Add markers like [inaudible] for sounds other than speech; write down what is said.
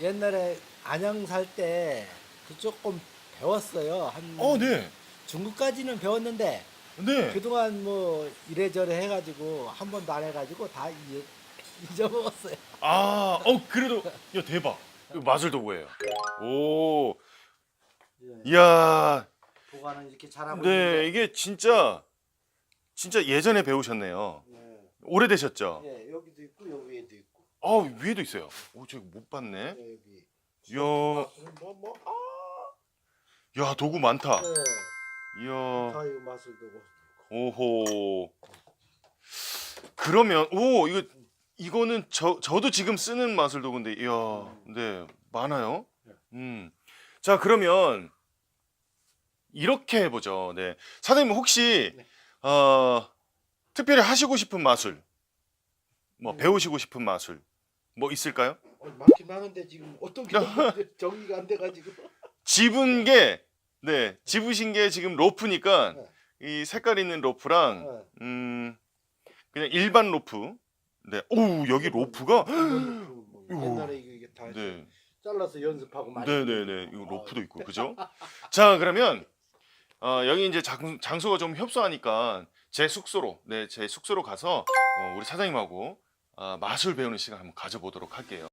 옛날에 안양 살 때 그 조금 배웠어요. 한 어, 네. 중국까지는 배웠는데 네. 그동안 뭐 이래저래 해가지고 한 번도 안 해가지고 다 잊- 잊어먹었어요. 아, 어 그래도 야 대박. 이거 마술도구예요. 오. 이야. 보관은 이렇게 잘하고 네, 있는데. 이게 진짜 진짜 예전에 배우셨네요. 네. 오래되셨죠? 예, 여기도 있고 여기 위에도 있고. 아, 위에도 있어요. 오, 저기 못 봤네. 네, 여기. 이야. 뭐 뭐. 아. 야, 도구 많다. 네. 이야. 맛을 두고. 오호. 그러면 오 이거 이거는 저 저도 지금 쓰는 마술 도구인데 이야 네 많아요. 음. 자 그러면 이렇게 해보죠. 네 사장님 혹시 네. 어 특별히 하시고 싶은 마술 뭐 음. 배우시고 싶은 마술 뭐 있을까요? 어, 많긴 많은데 지금 어떤 게 [laughs] 정리가 안 돼가지고. 집은 게 네 집으신 게 지금 로프니까 네. 이 색깔 있는 로프랑 네. 음 그냥 일반 로프. 네. 오 여기 로프가. 뭐. [gasps] 옛날에 이거 이게 다 네. 잘라서 연습하고 많이. 네 네 네. 이거 로프도 있고 그죠? [laughs] 자 그러면 어, 여기 이제 장, 장소가 좀 협소하니까 제 숙소로 네 제 숙소로 가서 어, 우리 사장님하고 아, 마술 배우는 시간 한번 가져보도록 할게요.